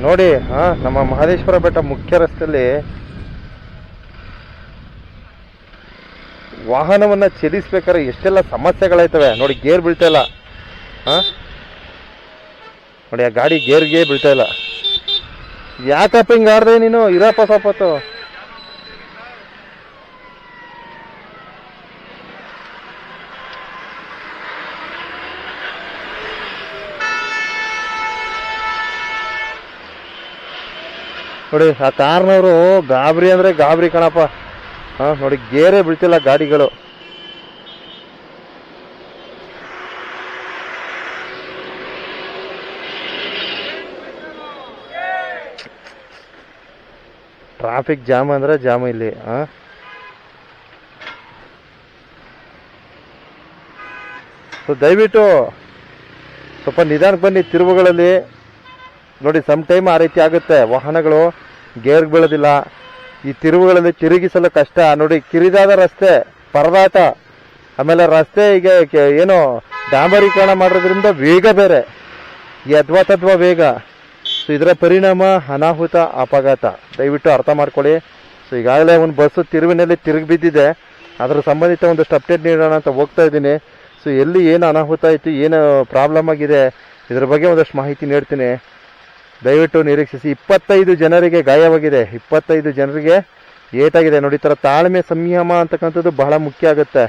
ನೋಡಿ, ಹಾ, ನಮ್ಮ ಮಹದೇಶ್ವರ ಬೆಟ್ಟ ಮುಖ್ಯ ರಸ್ತೆಯಲ್ಲಿ ವಾಹನವನ್ನ ಚಲಿಸ್ಬೇಕಾದ್ರೆ ಎಷ್ಟೆಲ್ಲ ಸಮಸ್ಯೆಗಳಾಯ್ತವೆ. ನೋಡಿ, ಗೇರ್ ಬೀಳ್ತಾ ಇಲ್ಲ. ಹಾ? ನೋಡಿ, ಆ ಗಾಡಿ ಗೇರ್ಗೆ ಬೀಳ್ತಾ ಇಲ್ಲ. ಯಾಕಪ್ಪ ಹಿಂಗಾರ್ದೆ ನೀನು? ಇರಪ್ಪ ಸ್ವಲ್ಪ ನೋಡಿ, ಆ ಕಾರ್ನವರು ಗಾಬರಿ ಅಂದ್ರೆ ಗಾಬರಿ ಕಣಪ್ಪ. ಹಾಂ, ನೋಡಿ, ಗೇರೆ ಬೀಳ್ತಿಲ್ಲ ಗಾಡಿಗಳು. ಟ್ರಾಫಿಕ್ ಜಾಮ್ ಅಂದ್ರೆ ಜಾಮ್ ಇಲ್ಲಿ ಹಾಂ ಸೊ, ದಯವಿಟ್ಟು ಸ್ವಲ್ಪ ನಿಧಾನಕ್ಕೆ ಬನ್ನಿ ತಿರುವುಗಳಲ್ಲಿ. ನೋಡಿ ಸಮ್ ಟೈಮ್ ಆ ರೀತಿ ಆಗುತ್ತೆ. ವಾಹನಗಳು ಗೇರ್ಗೆ ಬೀಳೋದಿಲ್ಲ. ಈ ತಿರುವುಗಳಲ್ಲಿ ತಿರುಗಿಸಲು ಕಷ್ಟ. ನೋಡಿ, ಕಿರಿದಾದ ರಸ್ತೆ, ಪರದಾಟ. ಆಮೇಲೆ ರಸ್ತೆ ಈಗ ಏನು ಡಾಂಬರೀಕರಣ ಮಾಡೋದ್ರಿಂದ ವೇಗ ಬೇರೆ. ಈ ಅದ್ವಾ ತದ್ವಾ ವೇಗ. ಸೊ ಇದರ ಪರಿಣಾಮ ಅನಾಹುತ, ಅಪಘಾತ. ದಯವಿಟ್ಟು ಅರ್ಥ ಮಾಡ್ಕೊಳ್ಳಿ. ಸೊ ಈಗಾಗಲೇ ಒಂದು ಬಸ್ಸು ತಿರುವಿನಲ್ಲಿ ತಿರುಗಿ ಬಿದ್ದಿದೆ. ಅದರ ಸಂಬಂಧಿತ ಒಂದಷ್ಟು ಅಪ್ಡೇಟ್ ನೀಡೋಣ ಅಂತ ಹೋಗ್ತಾ ಇದ್ದೀನಿ. ಸೊ ಎಲ್ಲಿ ಏನು ಅನಾಹುತ ಆಯಿತು, ಏನು ಪ್ರಾಬ್ಲಮ್ ಆಗಿದೆ, ಇದ್ರ ಬಗ್ಗೆ ಒಂದಷ್ಟು ಮಾಹಿತಿ ನೀಡ್ತೀನಿ. ದಯವಿಟ್ಟು ನಿರೀಕ್ಷಿಸಿ ಇಪ್ಪತ್ತೈದು ಜನರಿಗೆ ಗಾಯವಾಗಿದೆ. ಇಪ್ಪತ್ತೈದು ಜನರಿಗೆ ಏಟಾಗಿದೆ. ನೋಡಿ ಥರ ತಾಳ್ಮೆ ಸಂಯಮ ಅಂತಕ್ಕಂಥದ್ದು ಬಹಳ ಮುಖ್ಯ ಆಗುತ್ತೆ.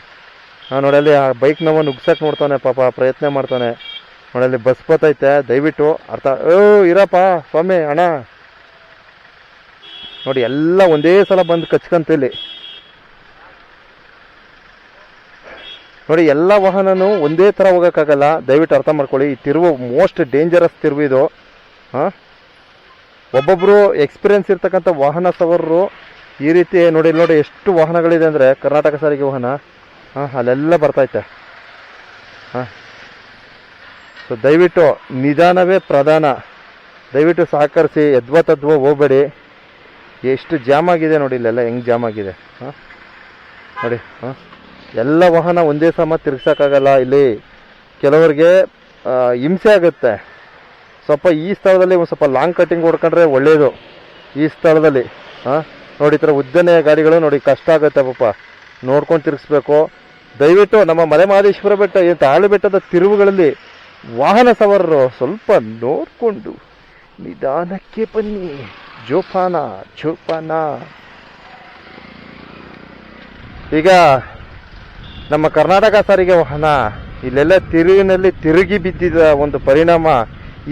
ಆ, ನೋಡಿ ಅಲ್ಲಿ ಆ ಬೈಕ್ನವ ನುಗ್ಸಕ್ಕೆ ನೋಡ್ತಾನೆ ಪಾಪ ಪ್ರಯತ್ನ ಮಾಡ್ತಾನೆ. ನೋಡಲ್ಲಿ ಬಸ್ ಬತ್ತೈತೆ. ದಯವಿಟ್ಟು ಅರ್ಥ ಓ ಇರಪ್ಪ ಸ್ವಾಮಿ ಅಣ್ಣ. ನೋಡಿ ಎಲ್ಲ ಒಂದೇ ಸಲ ಬಂದು ಕಚ್ಕಂತ ಇಲ್ಲಿ. ನೋಡಿ ಎಲ್ಲ ವಾಹನನೂ ಒಂದೇ ಥರ ಹೋಗೋಕ್ಕಾಗಲ್ಲ. ದಯವಿಟ್ಟು ಅರ್ಥ ಮಾಡ್ಕೊಳ್ಳಿ ಈ ತಿರುವು ಮೋಸ್ಟ್ ಡೇಂಜರಸ್ ತಿರುವು ಇದು. ಹಾಂ? ಒಬ್ಬೊಬ್ಬರು ಎಕ್ಸ್ಪೀರಿಯನ್ಸ್ ಇರ್ತಕ್ಕಂಥ ವಾಹನ ಸವಾರರು ಈ ರೀತಿ ನೋಡಿ ನೋಡಿ ಎಷ್ಟು ವಾಹನಗಳಿದೆ ಅಂದರೆ ಕರ್ನಾಟಕ ಸಾರಿಗೆ ವಾಹನ. ಹಾಂ, ಅಲ್ಲೆಲ್ಲ ಬರ್ತೈತೆ. ಹಾಂ. ಸೊ ದಯವಿಟ್ಟು ನಿಧಾನವೇ ಪ್ರಧಾನ. ದಯವಿಟ್ಟು ಸಹಕರಿಸಿ ಯದ್ವಾ ತದ್ವ ಹೋಗಬೇಡಿ. ಎಷ್ಟು ಜಾಮ್ ಆಗಿದೆ ನೋಡಿ, ಇಲ್ಲೆಲ್ಲ ಹೆಂಗೆ ಜಾಮ್ ಆಗಿದೆ. ಹಾಂ. ನೋಡಿ, ಹಾಂ. ಎಲ್ಲ ವಾಹನ ಒಂದೇ ಸಮ ತಿರ್ಗ್ಸೋಕ್ಕಾಗಲ್ಲ. ಇಲ್ಲಿ ಕೆಲವರಿಗೆ ಹಿಂಸೆ ಆಗುತ್ತೆ. ಸ್ವಲ್ಪ ಈ ಸ್ಥಳದಲ್ಲಿ ಒಂದು ಸ್ವಲ್ಪ ಲಾಂಗ್ ಕಟ್ಟಿಂಗ್ ಹೊಡ್ಕೊಂಡ್ರೆ ಒಳ್ಳೆಯದು ಈ ಸ್ಥಳದಲ್ಲಿ ಹಾಂ ನೋಡಿ ಈ ಥರ ಉದ್ದನೆಯ ಗಾಡಿಗಳು ನೋಡಿ ಕಷ್ಟ ಆಗುತ್ತೆ ಪಾಪ. ನೋಡ್ಕೊಂಡು ತಿರುಗಿಸ್ಬೇಕು. ದಯವಿಟ್ಟು ನಮ್ಮ ಮಲೆ ಮಹದೇಶ್ವರ ಬೆಟ್ಟ ತಾಳು ಬೆಟ್ಟದ ತಿರುವುಗಳಲ್ಲಿ ವಾಹನ ಸವಾರರು ಸ್ವಲ್ಪ ನೋಡಿಕೊಂಡು ನಿಧಾನಕ್ಕೆ ಬನ್ನಿ. ಜೋಪಾನ ಜೋಪಾನ. ಈಗ ನಮ್ಮ ಕರ್ನಾಟಕ ಸಾರಿಗೆ ವಾಹನ, ಇಲ್ಲೆಲ್ಲ ತಿರುವಿನಲ್ಲಿ ತಿರುಗಿ ಬಿದ್ದಿದ ಒಂದು ಪರಿಣಾಮ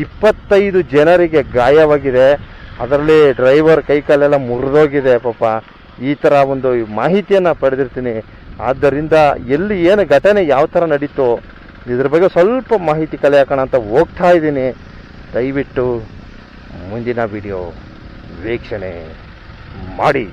ಇಪ್ಪತ್ತೈದು ಜನರಿಗೆ ಗಾಯವಾಗಿದೆ. ಅದರಲ್ಲಿ ಡ್ರೈವರ್ ಕೈಕಾಲೆಲ್ಲ ಮುರಿದೋಗಿದೆ ಪಾಪ. ಈ ಥರ ಒಂದು ಮಾಹಿತಿಯನ್ನು ಪಡೆದಿರ್ತೀನಿ. ಆದ್ದರಿಂದ ಎಲ್ಲಿ ಏನು ಘಟನೆ ಯಾವ ಥರ ನಡೀತು ಇದ್ರ ಬಗ್ಗೆ ಸ್ವಲ್ಪ ಮಾಹಿತಿ ಕಲೆ ಹಾಕೋಣ ಅಂತ ಹೋಗ್ತಾ ಇದ್ದೀನಿ. ದಯವಿಟ್ಟು ಮುಂದಿನ ವಿಡಿಯೋ ವೀಕ್ಷಣೆ ಮಾಡಿ.